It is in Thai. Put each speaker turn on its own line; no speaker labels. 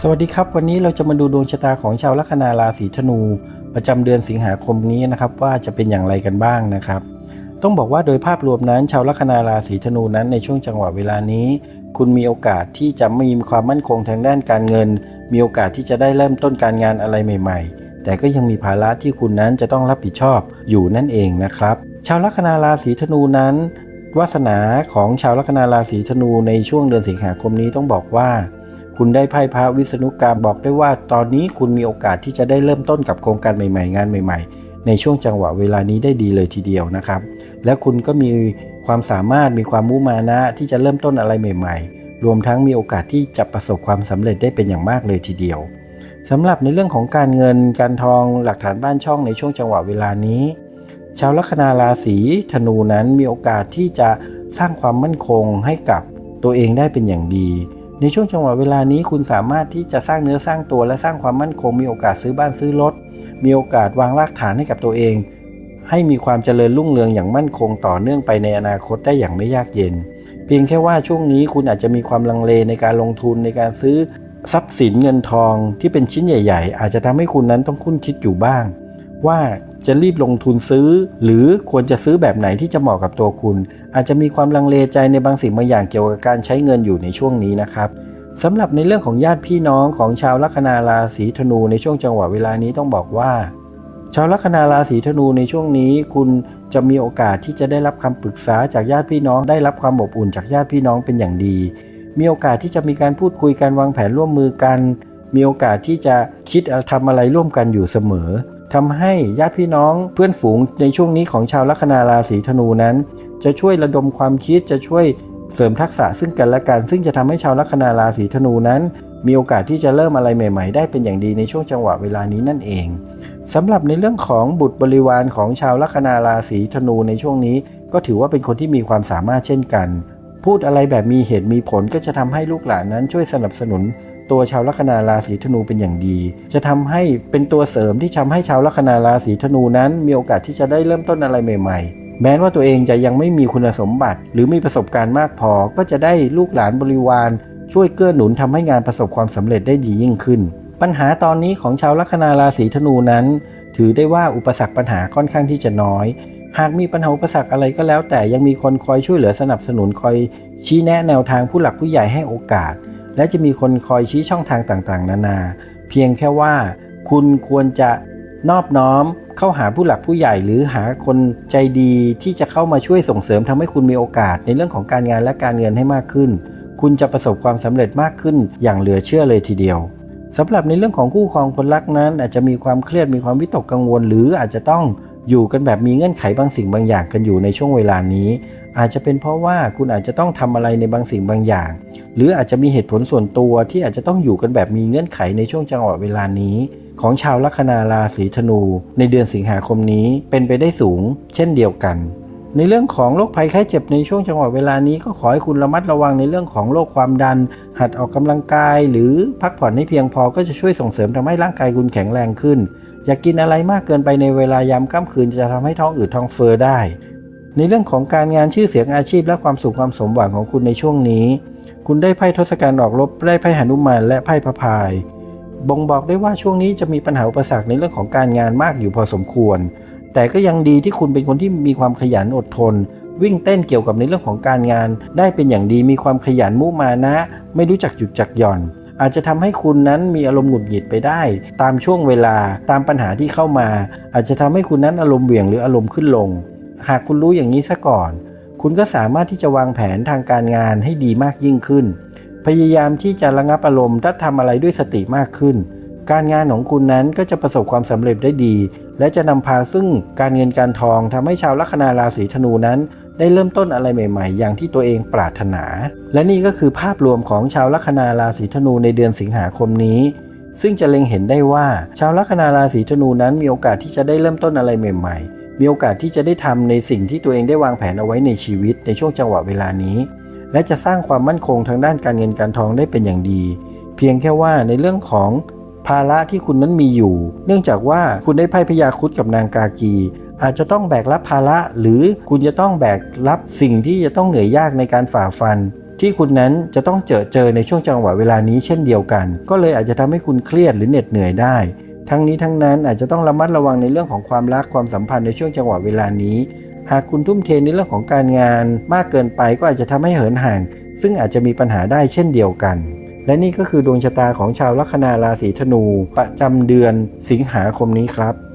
สวัสดีครับ วันนี้เราจะมาดูดวงชะตาของชาวลัคนาราศีธนู ประจำเดือนสิงหาคมนี้นะครับ ว่าจะเป็นอย่างไรกันบ้างนะครับ ต้องบอกว่าโดยภาพรวมนั้น ชาวลัคนาราศีธนูนั้นในช่วงจังหวะเวลานี้ คุณมีโอกาสที่จะมีความมั่นคงทางด้านการเงิน มีโอกาสที่จะได้เริ่มต้นการงานอะไรใหม่ ๆ แต่ก็ยังมีภาระที่คุณนั้นจะต้องรับผิดชอบอยู่นั่นเองนะครับ ชาวลัคนาราศีธนูนั้นวาสนาของชาวลัคนาราศีธนูในช่วงเดือนสิงหาคมนี้ต้องบอกว่า คุณได้ไพ่พระวิษณุกรรมบอกได้ว่า ตอนนี้คุณมีโอกาสที่จะได้เริ่มต้นกับโครงการใหม่ ๆ งานใหม่ ๆ ในช่วงจังหวะเวลานี้ได้ดีเลยทีเดียวนะครับ และคุณก็มีความสามารถมีความมุมานะที่จะเริ่มต้นอะไรใหม่ ๆ รวมทั้งมีโอกาสที่จะประสบความสำเร็จได้เป็นอย่างมากเลยทีเดียวสำหรับในเรื่องของการเงินการทองหลักฐานบ้านช่องในช่วงจังหวะเวลานี้ ชาวลัคนาราศีธนูนั้นมีโอกาสที่จะสร้างความมั่นคงให้กับตัวเองได้เป็นอย่างดี ในช่วงจังหวะเวลานี้คุณสามารถที่จะสร้างเนื้อสร้างตัวและสร้างความมั่นคง มีโอกาสซื้อบ้านซื้อรถ มีโอกาสวางรากฐานให้กับตัวเอง ให้มีความเจริญรุ่งเรืองอย่างมั่นคงต่อเนื่องไปในอนาคตได้อย่างไม่ยากเย็น เพียงแค่ว่าช่วงนี้คุณอาจจะมีความลังเลในการลงทุนในการซื้อทรัพย์สินเงินทองที่เป็นชิ้นใหญ่ ๆ อาจจะทำให้คุณนั้นต้องคุ้นคิดอยู่บ้าง ว่า จะรีบลงทุนซื้อ หรือควรจะซื้อแบบไหนที่จะเหมาะกับตัวคุณ อาจจะมีความลังเลใจในบางสิ่งบางอย่างเกี่ยวกับการใช้เงินอยู่ในช่วงนี้นะครับสำหรับในเรื่องของญาติพี่น้องของชาวลัคนาราศีธนูในช่วงจังหวะเวลานี้ต้องบอกว่า ชาวลัคนาราศีธนูในช่วงนี้ คุณจะมีโอกาสที่จะได้รับคำปรึกษาจากญาติพี่น้อง ได้รับความอบอุ่นจากญาติพี่น้องเป็นอย่างดี มีโอกาสที่จะมีการพูดคุยกันวางแผนร่วมมือกัน มีโอกาสที่จะคิดทำอะไรร่วมกันอยู่เสมอทำให้ญาติพี่น้องเพื่อนฝูงในช่วงนี้ของชาวลัคนาราศีธนูนั้น จะช่วยระดมความคิดจะช่วยเสริมทักษะซึ่งกันและกัน ซึ่งจะทำให้ชาวลัคนาราศีธนูนั้น มีโอกาสที่จะเริ่มอะไรใหม่ ๆ ได้เป็นอย่างดีในช่วงจังหวะเวลานี้นั่นเองสำหรับในเรื่องของบุตรบริวารของชาวลัคนาราศีธนูในช่วงนี้ ก็ถือว่าเป็นคนที่มีความสามารถเช่นกัน พูดอะไรแบบมีเหตุมีผลก็จะทำให้ลูกหลานนั้นช่วยสนับสนุน ตัวชาวลัคนาราศีธนูเป็นอย่างดี จะทำให้เป็นตัวเสริมที่ทำให้ชาวลัคนาราศีธนูนั้น มีโอกาสที่จะได้เริ่มต้นอะไรใหม่ ๆแม้ว่าตัวเองจะยังไม่มีคุณสมบัติ หรือมีประสบการณ์มากพอ ก็จะได้ลูกหลานบริวาร ช่วยเกื้อหนุนทำให้งานประสบความสำเร็จได้ดียิ่งขึ้น ปัญหาตอนนี้ของชาวลัคนาราศีธนูนั้น ถือได้ว่าอุปสรรคปัญหาค่อนข้างที่จะน้อย หากมีปัญหาอุปสรรคอะไรก็แล้ว แต่ยังมีคนคอยช่วยเหลือสนับสนุนคอยชี้แนะแนวทางผู้หลักผู้ใหญ่ให้โอกาส และจะมีคนคอยชี้ช่องทางต่างๆ นานา เพียงแค่ว่า คุณควรจะนอบน้อมเข้าหาผู้หลักผู้ใหญ่หรือหาคนใจดีที่จะเข้ามาช่วยส่งเสริมทำให้คุณมีโอกาสในเรื่องของการงานและการเงินให้มากขึ้น คุณจะประสบความสำเร็จมากขึ้นอย่างเหลือเชื่อเลยทีเดียวสำหรับในเรื่องของคู่ครองคนรักนั้น อาจจะมีความเครียดมีความวิตกกังวล หรืออาจจะต้องอยู่กันแบบมีเงื่อนไขบางสิ่งบางอย่างกันอยู่ในช่วงเวลานี้ อาจจะเป็นเพราะว่าคุณอาจจะต้องทำอะไรในบางสิ่งบางอย่าง หรืออาจจะมีเหตุผลส่วนตัวที่อาจจะต้องอยู่กันแบบมีเงื่อนไขในช่วงจังหวะเวลานี้ ของชาวลัคนาราศีธนู ในเดือนสิงหาคมนี้เป็นไปได้สูง เช่นเดียวกัน ในเรื่องของโรคภัยไข้เจ็บในช่วงจังหวะเวลานี้ก็ขอให้คุณระมัดระวังในเรื่องของโรคความดัน หัดออกกำลังกาย หรือพักผ่อนให้เพียงพอก็จะช่วยส่งเสริมทำให้ร่างกายคุณแข็งแรงขึ้น อย่ากกินอะไรมากเกินไปในเวลายามค่ำคืนจะทำให้ท้องอืดท้องเฟ้อได้ ในเรื่องของการงานชื่อเสียงอาชีพและความสุขความสมหวังของคุณในช่วงนี้ คุณได้ไพ่ทศกัณฐ์ออกรบได้ไพ่หนุมานและไพ่พระพาย บ่งบอกได้ว่าช่วงนี้จะมีปัญหาอุปสรรคในเรื่องของการงานมากอยู่พอสมควร แต่ก็ยังดีที่คุณเป็นคนที่มีความขยันอดทน วิ่งเต้นเกี่ยวกับในเรื่องของการงาน ได้เป็นอย่างดีมีความขยันมุมานะ ไม่รู้จักหยุดจักหย่อน อาจจะทำให้คุณนั้นมีอารมณ์หงุดหงิดไปได้ ตามช่วงเวลาตามปัญหาที่เข้ามา อาจจะทำให้คุณนั้นอารมณ์เหวี่ยงหรืออารมณ์ขึ้นลง หากคุณรู้อย่างนี้ซะก่อน คุณก็สามารถที่จะวางแผนทางการงานให้ดีมากยิ่งขึ้น พยายามที่จะระงับอารมณ์ถ้าทำอะไรด้วยสติมากขึ้น การงานของคุณนั้นก็จะประสบความสำเร็จได้ดี และจะนำพาซึ่งการเงินการทองทำให้ชาวลัคนาราศีธนูนั้นได้เริ่มต้นอะไรใหม่ ๆ อย่างที่ตัวเองปรารถนา และนี่ก็คือภาพรวมของชาวลัคนาราศีธนูในเดือนสิงหาคมนี้ ซึ่งจะเล็งเห็นได้ว่า ชาวลัคนาราศีธนูนั้นมีโอกาสที่จะได้เริ่มต้นอะไรใหม่ ๆ มีโอกาสที่จะได้ทำในสิ่งที่ตัวเองได้วางแผนเอาไว้ในชีวิตในช่วงจังหวะเวลานี้ และจะสร้างความมั่นคงทางด้านการเงินการทองได้เป็นอย่างดี เพียงแค่ว่าในเรื่องของภาระที่คุณนั้นมีอยู่ เนื่องจากว่าคุณได้ไพ่พยาคุดกับนางกากี อาจจะต้องแบกรับภาระหรือคุณจะต้องแบกรับสิ่งที่จะต้องเหนื่อยยากในการฝ่าฟัน ที่คุณนั้นจะต้องเจอเจอในช่วงจังหวะเวลานี้เช่นเดียวกัน ก็เลยอาจจะทำให้คุณเครียดหรือเหน็ดเหนื่อยได้ ทั้งนี้ทั้งนั้นอาจจะต้องระมัดระวังในเรื่องของความรักความสัมพันธ์ในช่วงจังหวะเวลานี้ หากคุณทุ่มเทในเรื่องของการงานมากเกินไปก็อาจจะทำให้เหินห่าง ซึ่งอาจจะมีปัญหาได้เช่นเดียวกัน และนี่ก็คือดวงชะตาของชาวลัคนาราศีธนูประจำเดือนสิงหาคมนี้ครับ